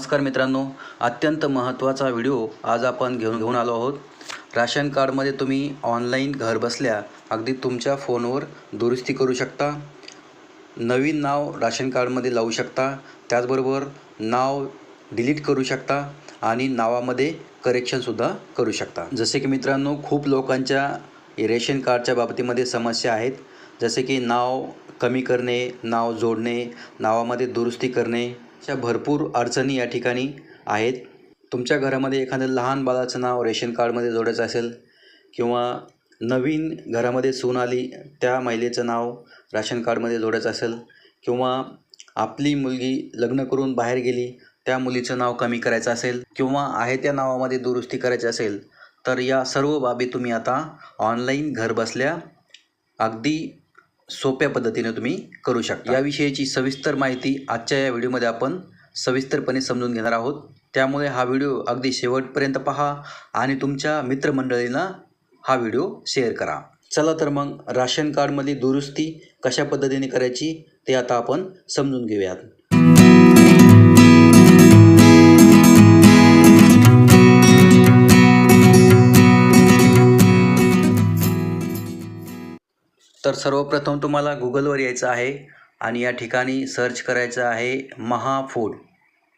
नमस्कार मित्रांनो अत्यंत महत्त्वाचा व्हिडिओ आज आपण घेऊन घेऊन आलो आहोत. राशन कार्डमध्ये तुम्ही ऑनलाईन घर बसल्या अगदी तुमच्या फोनवर दुरुस्ती करू शकता. नवीन नाव राशन कार्डमध्ये लावू शकता. त्याचबरोबर नाव डिलीट करू शकता आणि नावामध्ये करेक्शनसुद्धा करू शकता. जसे की मित्रांनो खूप लोकांच्या रेशन कार्डच्या बाबतीमध्ये समस्या आहेत. जसे की नाव कमी करणे नाव जोडणे नावामध्ये दुरुस्ती करणे अशा भरपूर अडचणी या ठिकाणी आहेत. तुमच्या घरामध्ये एखादं लहान बाळाचं नाव रेशन कार्डमध्ये जोडायचं असेल किंवा नवीन घरामध्ये सून आली त्या महिलेचं नाव राशन कार्डमध्ये जोडायचं असेल किंवा आपली मुलगी लग्न करून बाहेर गेली त्या मुलीचं नाव कमी करायचं असेल किंवा आहे त्या नावामध्ये दुरुस्ती करायची असेल तर या सर्व बाबी तुम्ही आता ऑनलाईन घर बसल्या अगदी सोप्या पद्धतीने तुम्ही करू शकता. याविषयीची सविस्तर माहिती आजच्या या व्हिडिओमध्ये आपण सविस्तरपणे समजून घेणार आहोत. त्यामुळे हा व्हिडिओ अगदी शेवटपर्यंत पहा आणि तुमच्या मित्रमंडळींना हा व्हिडिओ शेअर करा. चला तर मग राशन कार्डमधली दुरुस्ती कशा पद्धतीने करायची ते आता आपण समजून घेऊयात. तर सर्वप्रथम तुम्हाला गुगलवर यायचं आहे आणि या ठिकाणी सर्च करायचं आहे महाफूड.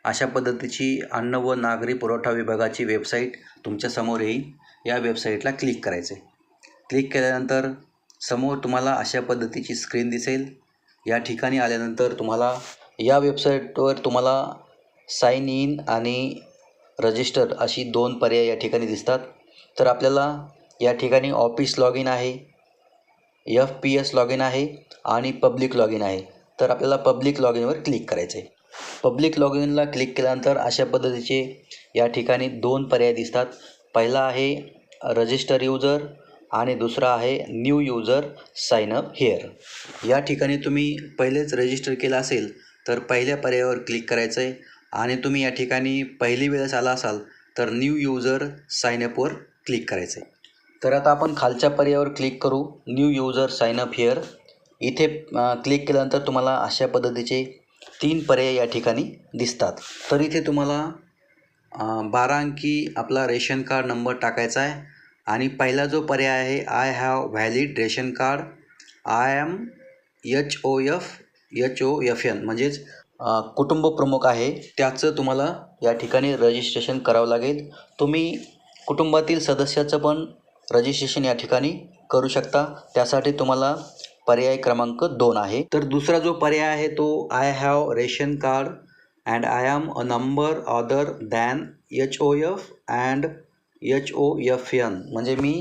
अशा पद्धतीची अन्न व नागरी पुरवठा विभागाची वेबसाईट तुमच्यासमोर येईल. या वेबसाईटला क्लिक करायचं आहे क्लिक केल्यानंतर समोर तुम्हाला अशा पद्धतीची स्क्रीन दिसेल. या ठिकाणी आल्यानंतर तुम्हाला या वेबसाईटवर तुम्हाला साइन इन आणि रजिस्टर अशी दोन पर्याय या ठिकाणी दिसतात. तर आपल्याला या ठिकाणी ऑफिस लॉग इन आहे. F P S log in आहे आणि पब्लिक लॉग इन आहे. तर आपल्याला पब्लिक लॉग इनवर क्लिक करायचं आहे पब्लिक लॉग इनला क्लिक केल्यानंतर अशा पद्धतीचे या ठिकाणी दोन पर्याय दिसतात. पहिला आहे रजिस्टर युजर आणि दुसरा आहे new user sign up here या ठिकाणी तुम्ही पहिलेच रजिस्टर केलं असेल तर पहिल्या पर्यायावर क्लिक करायचं आहे आणि तुम्ही या ठिकाणी पहिली वेळेस आला असाल तर न्यू युजर साइन अपवर क्लिक करायचं आहे तर आता आपण खालच्या पर्यायावर क्लिक करू. New user sign up here इथे क्लिक केल्यानंतर तुम्हाला अशा पद्धतीचे तीन पर्याय या ठिकाणी दिसतात. तर इथे तुम्हाला बारा अंकी आपला रेशन कार्ड नंबर टाकायचा आहे. आणि पहिला जो पर्याय आहे I have valid ration card I am H O F H O F N म्हणजेच कुटुंब प्रमुख आहे. त्याचं तुम्हाला या ठिकाणी रजिस्ट्रेशन करावं लागेल. तुम्ही कुटुंबातील सदस्याचं पण रजिस्ट्रेशन या ठिकाणी करू शकता. त्यासाठी तुम्हाला पर्याय क्रमांक दोन आहे. तर दुसरा जो पर्याय आहे तो I have ration card and I am a member other than H O F and H O F N म्हणजे मी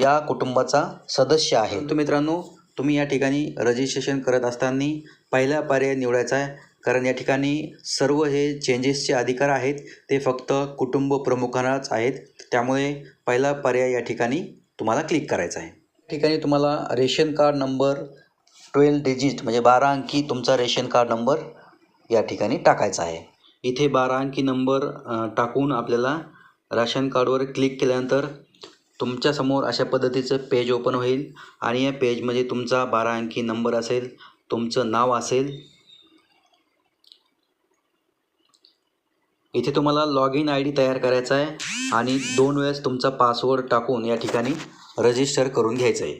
या कुटुंबाचा सदस्य आहे. तर मित्रांनो तुम्ही या ठिकाणी रजिस्ट्रेशन करत असताना पहिला पर्याय निवडायचा आहे. कारण या ठिकाणी सर्व हे चेंजेसचे अधिकार आहेत. ते फक्त कुटुंब प्रमुखांनाच आहेत. त्यामुळे पहिला पर्याय या ठिकाणी तुम्हाला क्लिक करायचा आहे. ठिकाणी तुम्हाला ration card number twelve digit म्हणजे बारा अंकी तुमचा रेशन कार्ड नंबर या ठिकाणी टाकायचा आहे. इथे बारा अंकी नंबर टाकून आपल्याला राशन कार्डवर क्लिक केल्यानंतर तुमच्यासमोर अशा पद्धतीचं पेज ओपन होईल. आणि या पेजमध्ये तुमचा बारा अंकी नंबर असेल तुमचं नाव असेल इथे तुम्हाला लॉग इन आय डी तयार करायचा आहे आणि दोन वेळेस तुमचा पासवर्ड टाकून या ठिकाणी रजिस्टर करून घ्यायचं आहे.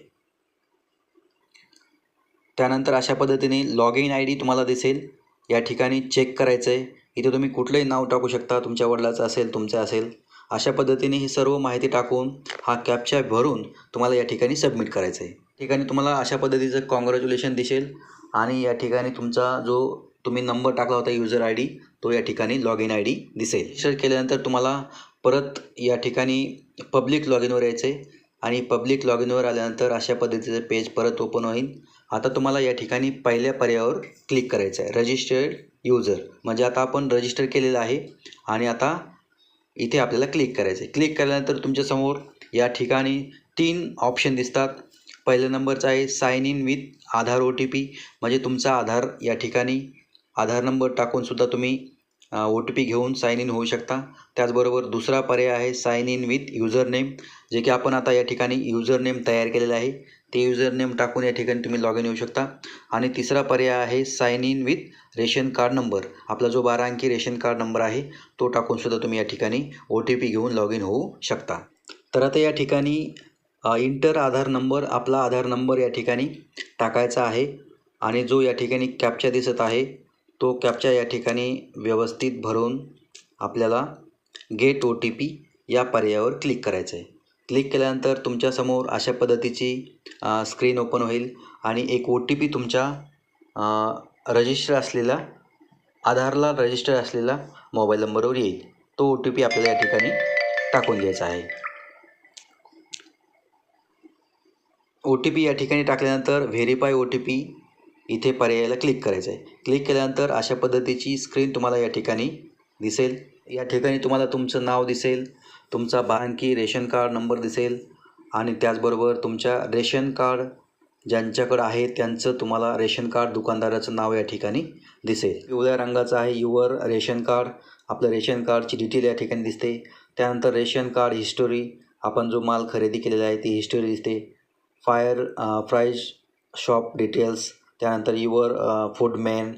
त्यानंतर अशा पद्धतीने लॉग इन आय डी तुम्हाला दिसेल. या ठिकाणी चेक करायचं आहे इथे तुम्ही कुठलंही नाव टाकू शकता तुमच्या वडिलाचं असेल तुमचं असेल. अशा पद्धतीने ही सर्व माहिती टाकून हा कॅप्चा भरून तुम्हाला या ठिकाणी सबमिट करायचं आहे ठिकाणी तुम्हाला अशा पद्धतीचं कॉंग्रॅच्युलेशन दिसेल. आणि या ठिकाणी तुमचा जो तुम्ही नंबर टाकला होता युजर आय डी तो या ठिकाणी लॉग इन आय डी दिसेल. रजिस्टर केल्यानंतर तुम्हाला परत या ठिकाणी पब्लिक लॉग इनवर यायचं आहे आणि पब्लिक लॉग इनवर आल्यानंतर अशा पद्धतीचं पेज परत ओपन होईल. आता तुम्हाला या ठिकाणी पहिल्या पर्यायावर क्लिक करायचं आहे रजिस्टर्ड युजर म्हणजे आता आपण रजिस्टर केलेलं आहे आणि आता इथे आपल्याला क्लिक करायचं आहे क्लिक केल्यानंतर तुमच्यासमोर या ठिकाणी तीन ऑप्शन दिसतात. पहिल्या नंबरचा आहे sign in with Aadhaar O T P म्हणजे तुमचा आधार या ठिकाणी आधार नंबर टाकूनसुद्धा तुम्ही ओ टी पी घेऊन साईन इन होऊ शकता. त्याचबरोबर दुसरा पर्याय आहे sign in with user name जे की आपण आता या ठिकाणी युजर नेम तयार केलेलं आहे. ते युजर नेम टाकून या ठिकाणी तुम्ही लॉग इन येऊ शकता. आणि तिसरा पर्याय आहे sign in with ration card number. आपला जो बारा अंकी रेशन कार्ड नंबर आहे तो टाकूनसुद्धा तुम्ही या ठिकाणी ओ टी पी घेऊन लॉग इन होऊ शकता. तर आता या ठिकाणी इंटर आधार नंबर आपला आधार नंबर या ठिकाणी टाकायचा आहे. आणि जो या ठिकाणी कॅपचा दिसत आहे तो कॅपचा या ठिकाणी व्यवस्थित भरून आपल्याला गेट ओ टी पी या पर्यायावर क्लिक करायचं आहे. क्लिक केल्यानंतर तुमच्यासमोर अशा पद्धतीची स्क्रीन ओपन होईल आणि एक ओ टी पी तुमच्या रजिस्टर असलेला आधारला रजिस्टर असलेला मोबाईल नंबरवर येईल. तो ओ टी पी आपल्याला या ठिकाणी टाकून द्यायचा आहे. ओ टी पी या ठिकाणी टाकल्यानंतर व्हेरीफाय ओ टी पी इथे पर्यायाला क्लिक करायचं आहे क्लिक केल्यानंतर अशा पद्धतीची स्क्रीन तुम्हाला या ठिकाणी दिसेल. या ठिकाणी तुम्हाला तुमचं नाव दिसेल तुमचा बांकी रेशन कार्ड नंबर दिसेल आणि त्याचबरोबर तुमच्या रेशन कार्ड ज्यांच्याकडं आहे त्यांचं तुम्हाला रेशन कार्ड दुकानदाराचं नाव या ठिकाणी दिसेल. पिवळ्या रंगाचं आहे युवर रेशन कार्ड आपलं रेशन कार्डची डिटेल या ठिकाणी दिसते. त्यानंतर रेशन कार्ड हिस्टोरी आपण जो माल खरेदी केलेला आहे ती हिस्टोरी दिसते. फायर प्राईज शॉप डिटेल्स त्यानंतर युवर फूडमॅन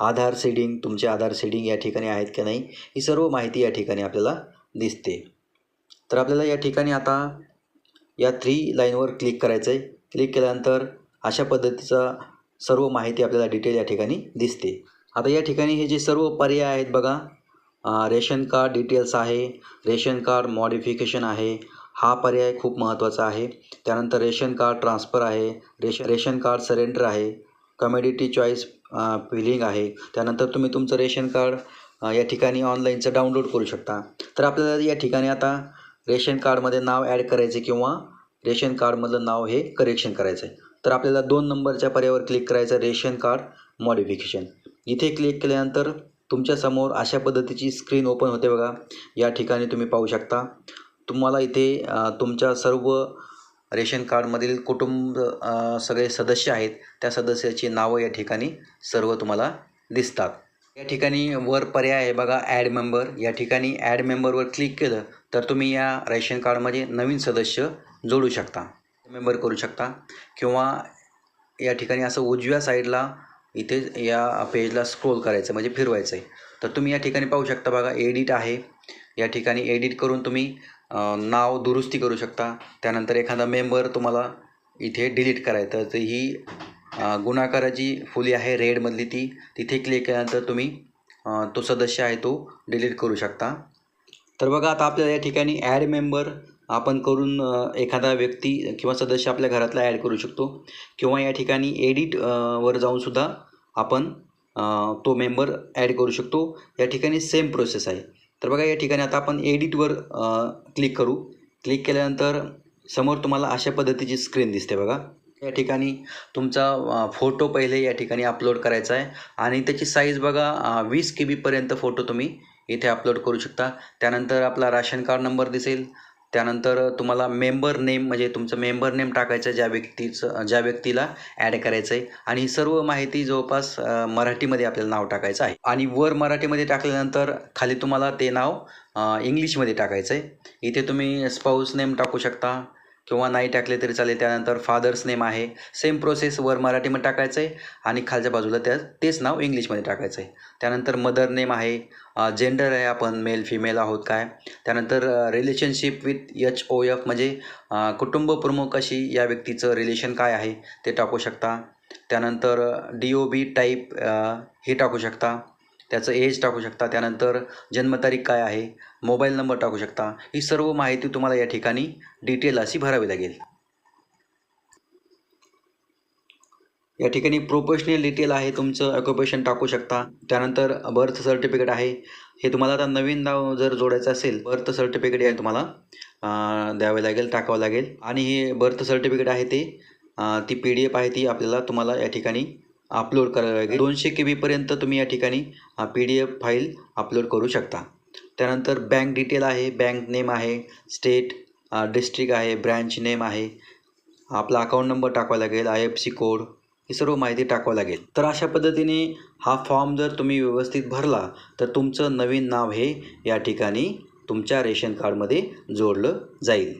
आधार सीडिंग तुमचे आधार सीडिंग या ठिकाणी आहेत की नाही ही सर्व माहिती या ठिकाणी आपल्याला दिसते. तर आपल्याला या ठिकाणी आता या थ्री लाईनवर क्लिक करायचं आहे क्लिक केल्यानंतर अशा पद्धतीचा सर्व माहिती आपल्याला डिटेल या ठिकाणी दिसते. आता या ठिकाणी हे जे सर्व पर्याय आहेत बघा रेशन कार्ड डिटेल्स आहे रेशन कार्ड मॉडिफिकेशन आहे हा पर्याय खूप महत्त्वाचा आहे. त्यानंतर रेशन कार्ड ट्रान्सफर आहे रेश रेशन कार्ड सरेंडर आहे. कमेडिटी चॉईस फिलिंग आहे. त्यानंतर तुम्ही तुमचं रेशन कार्ड या ठिकाणी ऑनलाईनचं डाउनलोड करू शकता. तर आपल्याला या ठिकाणी आता रेशन कार्डमध्ये नाव ॲड करायचे किंवा रेशन कार्डमधलं नाव हे करेक्शन करायचं आहे तर आपल्याला दोन नंबरच्या पर्यायावर क्लिक करायचं रेशन कार्ड मॉडिफिकेशन इथे क्लिक केल्यानंतर तुमच्यासमोर अशा पद्धतीची स्क्रीन ओपन होते बघा. या ठिकाणी तुम्ही पाहू शकता. तुम्हाला इथे तुमच्या सर्व रेशन कार्डमधील कुटुंब सगळे सदस्य आहेत त्या सदस्याची नावं या ठिकाणी सर्व तुम्हाला दिसतात. या ठिकाणी वर पर्याय आहे बघा ॲड मेंबर या ठिकाणी ॲड मेंबरवर क्लिक केलं तर तुम्ही या रेशन कार्डमध्ये नवीन सदस्य जोडू शकता. मेंबर करू शकता. किंवा या ठिकाणी असं उजव्या साईडला इथे या पेजला स्क्रोल करायचं म्हणजे फिरवायचं आहे तर तुम्ही या ठिकाणी पाहू शकता बघा एडिट आहे. या ठिकाणी एडिट करून तुम्ही नाव दुरुस्ती करू शकता. त्यानंतर एखादा मेंबर तुम्हाला इथे डिलीट करायचं. तर ही गुणाकाराची फुली आहे रेडमधली ती तिथे क्लिक केल्यानंतर तुम्ही तो सदस्य आहे तो डिलीट करू शकता. तर बघा आता आपल्याला या ठिकाणी ॲड मेंबर आपण करून एखादा व्यक्ती किंवा सदस्य आपल्या घरातला ॲड करू शकतो. किंवा या ठिकाणी एडिट वर जाऊनसुद्धा आपण तो मेंबर ॲड करू शकतो. या ठिकाणी सेम प्रोसेस आहे. तर बघा या ठिकाणी आता आपण एडिटवर क्लिक करू. क्लिक केल्यानंतर समोर तुम्हाला अशा पद्धतीची स्क्रीन दिसते बघा. या ठिकाणी तुमचा फोटो पहिले या ठिकाणी अपलोड करायचा आहे. आणि त्याची साईज बघा वीस के बीपर्यंत फोटो तुम्ही इथे अपलोड करू शकता. त्यानंतर आपला राशन कार्ड नंबर दिसेल. त्यानंतर तुम्हाला मेंबर नेम म्हणजे तुमचं मेंबर नेम टाकायचं ज्या व्यक्तीचं ज्या व्यक्तीला ॲड करायचं आहे आणि ही सर्व माहिती जवळपास मराठीमध्ये आपल्याला नाव टाकायचं आहे. आणि वर मराठीमध्ये टाकल्यानंतर खाली तुम्हाला ते नाव इंग्लिशमध्ये टाकायचं आहे इथे तुम्ही स्पाऊस नेम टाकू शकता. किंवा नाही टाकले तरी चालेल. त्यानंतर फादर्स नेम आहे. सेम प्रोसेस वर मराठीमध्ये टाकायचं आहे आणि खालच्या बाजूला त्या तेच नाव इंग्लिशमध्ये टाकायचं आहे त्यानंतर मदर नेम आहे. जेंडर आहे आपण मेल फिमेल आहोत काय? त्यानंतर relationship with H O F म्हणजे कुटुंब प्रमुख अशी या व्यक्तीचं रिलेशन काय आहे ते टाकू शकता. त्यानंतर डी ओ बी टाईप हे टाकू शकता. त्याचं एज टाकू शकता. त्यानंतर जन्मतारीख काय आहे? मोबाईल नंबर टाकू शकता. ही सर्व माहिती तुम्हाला या ठिकाणी डिटेल अशी भरावी लागेल. या ठिकाणी प्रोफेशनल डिटेल आहे तुमचं ऑक्युपेशन टाकू शकता. त्यानंतर बर्थ सर्टिफिकेट आहे. हे तुम्हाला आता नवीन नाव जर जोडायचं असेल बर्थ सर्टिफिकेट हे तुम्हाला द्यावे लागेल टाकावं लागेल. आणि हे बर्थ सर्टिफिकेट आहे ते ती पी डी एफ आहे ती आपल्याला तुम्हाला या ठिकाणी अपलोड करावी लागेल. दोनशे के बीपर्यंत तुम्ही या ठिकाणी P D F file upload करू शकता. त्यानंतर बँक डिटेल आहे बँक नेम आहे स्टेट डिस्ट्रिक्ट आहे ब्रँच नेम आहे. आपला अकाऊंट नंबर टाकावा लागेल आय एफ सी कोड ही सर्व माहिती टाकावं लागेल. तर अशा पद्धतीने हा फॉर्म जर तुम्ही व्यवस्थित भरला तर तुमचं नवीन नाव हे या ठिकाणी तुमच्या रेशन कार्डमध्ये जोडलं जाईल.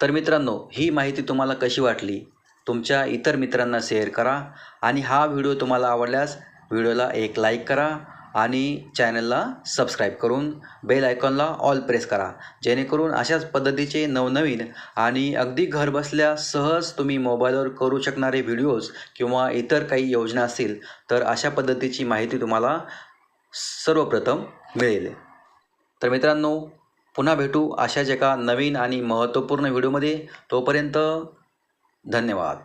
तर मित्रांनो ही माहिती तुम्हाला कशी वाटली? तुमच्या इतर मित्रांना शेअर करा. आणि हा व्हिडिओ तुम्हाला आवडल्यास व्हिडिओला एक लाईक करा. आणि चॅनलला सबस्क्राईब करून बेल आयकॉनला ऑल प्रेस करा. जेणेकरून अशाच पद्धतीचे नवनवीन आणि अगदी घरबसल्या सहज तुम्ही मोबाईलवर करू शकणारे व्हिडिओज किंवा इतर काही योजना असतील तर अशा पद्धतीची माहिती तुम्हाला सर्वप्रथम मिळेल. तर मित्रांनो पुन्हा भेटू अशाच एका नवीन आणि महत्त्वपूर्ण व्हिडिओमध्ये. तोपर्यंत धन्यवाद.